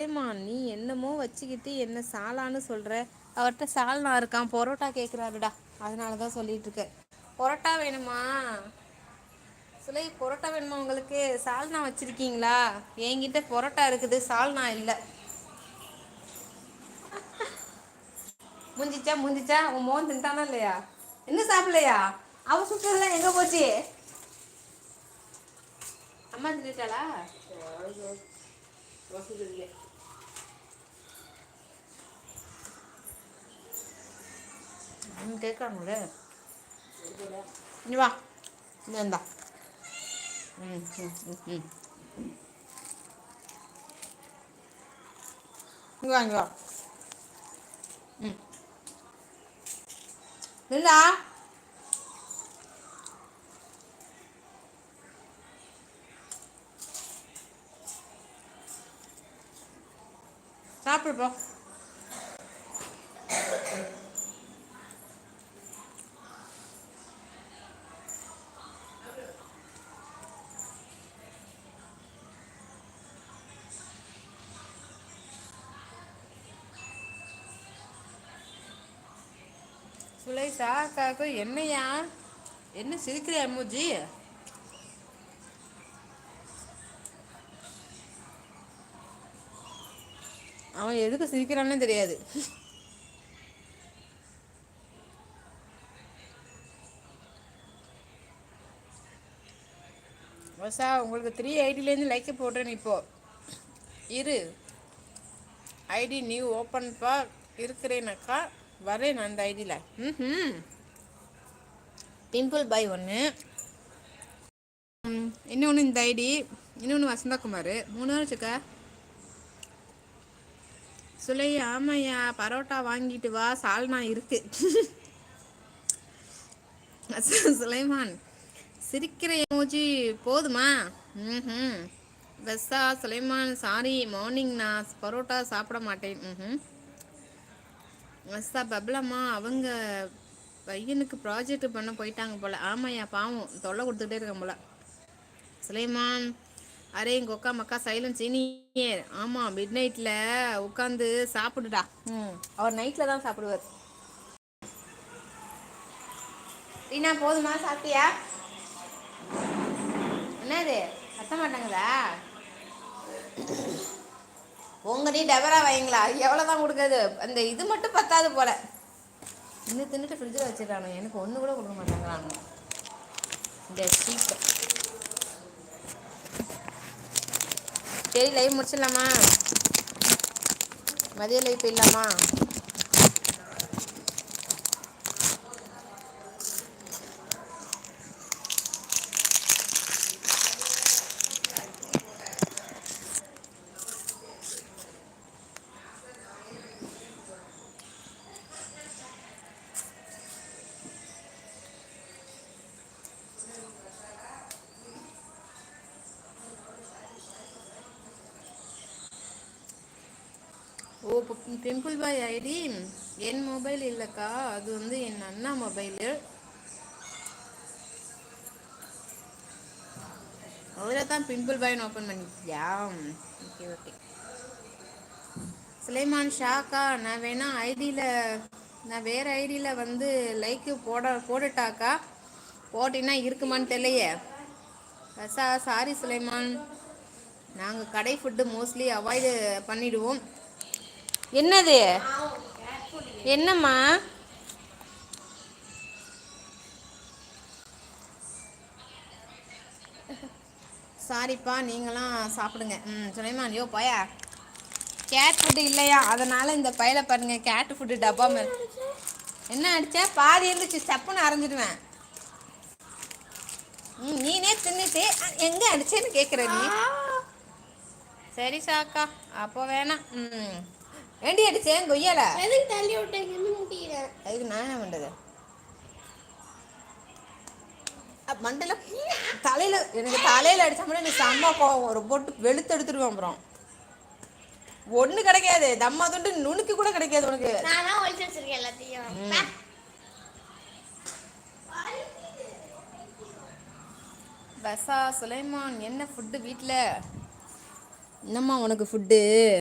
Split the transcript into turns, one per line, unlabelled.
ஏமா நீ என்னமோ வச்சுக்கிட்டு என்ன சாலான்னு சொல்ற? அவர்கிட்ட சால்னா இருக்கான் பரோட்டா கேட்குறாருடா அதனால தான் சொல்லிட்டு இருக்க. பரோட்டா வேணுமா? சுலை பரோட்டா வேணுமா உங்களுக்கு? சால்னா வச்சிருக்கீங்களா? என்கிட்ட பரோட்டா இருக்குது சால்னா இல்ல. முஞ்சிச்சா முஞ்சிச்சா உன் மோன் தின்ட்டானா இல்லையா? என்ன சாப்பிடலையா? அவ சுட்டதெல்லா எங்க போச்சு? அம்மா தின்னுட்டாளா? ம் கேட்குறாங்களே இங்க வா இந்தா ம் ம் ம் ம் வா இங்கே வா ம் நில்லா சாப்பிடுப்போம் போ சுலை சாக்காக்கு என்னையா? என்ன சிரிக்கிறியா மூஜி? அவன் எதுக்கு சிரிக்கிறான்னே தெரியாது. வசா உங்களுக்கு த்ரீ ஐடிலேருந்து லைக்கை போட்டேன் இப்போ இரு. ஐடி நியூ ஓப்பன் பா இருக்கிறேனக்கா வரேன் அந்த ஐடியில் ம் பிம்பிள் பாய் ஒன்று இன்னொன்று இந்த ஐடி இன்னொன்று வசந்தகுமார். மூணு வச்சுக்க. சுலை ஆமாய்யா பரோட்டா வாங்கிட்டு வா சால்னா இருக்கு. சுலைமான் சிரிக்கிற எமோஜி போதுமா? ம் பெஸ்ஸா சுலைமான் சாரி மார்னிங் நான் பரோட்டா சாப்பிட மாட்டேன். ம் பெஸ்ஸா பப்ளம்மா அவங்க பையனுக்கு ப்ராஜெக்ட் பண்ண போயிட்டாங்க போல. ஆமாய்யா பாவம் தொல்லை கொடுத்துட்டே இருக்கேன் போல. சுலைமான் அரே எங்கள் அக்கா மக்கா சைலன்ஸ் சீனியர் ஆமாம் மிட் நைட்டில் உட்காந்து சாப்பிடுடா. ம் அவர் நைட்டில் தான் சாப்பிடுவார். ரீனா போதுமா சாப்பிட்டியா? என்னது கத்த மாட்டாங்கதா உங்கடி டபரா வைங்களா? எவ்வளோதான் கொடுக்குறது? அந்த இது மட்டும் பத்தாது போல. இன்னும் தின்னுட்டு ஃப்ரிட்ஜில் வச்சிடறானு. எனக்கு ஒன்று கூட கொடுக்க மாட்டாங்களானு இந்த சீப்பை சரி லைவ் முடிச்சிடலாமா? மதிய லைவ் போயிடலாமா? பிம்பிள் பாய் ஐடி என் மொபைல் இல்லைக்கா. அது வந்து என் அண்ணா மொபைலு அதில் தான் பிம்பிள் பாய்னு ஓப்பன் பண்ணிக்கியா ஓகே ஓகே சுலைமான் ஷாக்கா நான் வேணா ஐடியில் நான் வேறு ஐடியில் வந்து லைக்கு போட போட்டுட்டாக்கா? போட்டின்னா இருக்குமான்னு தெரியலையே. ரசா சாரி சுலைமான் நாங்கள் கடை ஃபுட்டு மோஸ்ட்லி அவாய்டு பண்ணிவிடுவோம் என்னது? என்னம்மா? சாரிப்பா நீங்களாம் சாப்பிடுங்க. ம் சுலைமான் யோ போயா? கேட் ஃபுட்டு இல்லையா? அதனால இந்த பையில பாருங்க கேட் ஃபுட்டு டப்பா மாதிரி என்ன அடிச்ச? பாதி இருந்துச்சு சப்புன்னு அரைஞ்சிடுவேன். ம் நீனே தின்னுட்டு எங்க அடிச்சேன்னு கேட்குற நீ? சரி சாக்கா. அப்போ வேணாம். ம். ஏண்டி அடிச்சேன் கொய்யால?
எதுக்கு தள்ளி விட்டீங்க? முடியல
அதுக்கு நான் என்ன பண்ணுறது மண்டல தலையில எனக்கு தலையில அடிச்சா மட்டும் எனக்கு செம்ம கோவம். ஒரு போட்டு வெளுத்து எடுத்துருவேன் அப்புறம். ஒண்ணு கிடைக்காது. தம்மா துண்டு நுணுக்கு கூட கிடைக்காது உனக்கு.
நான் தான் ஒழிச்சு வச்சிருக்கேன் எல்லாத்தையும்.
ம். பசா சுலைமான் என்ன ஃபுட்டு வீட்டில் என்னம்மா உனக்கு ஃபுட்டு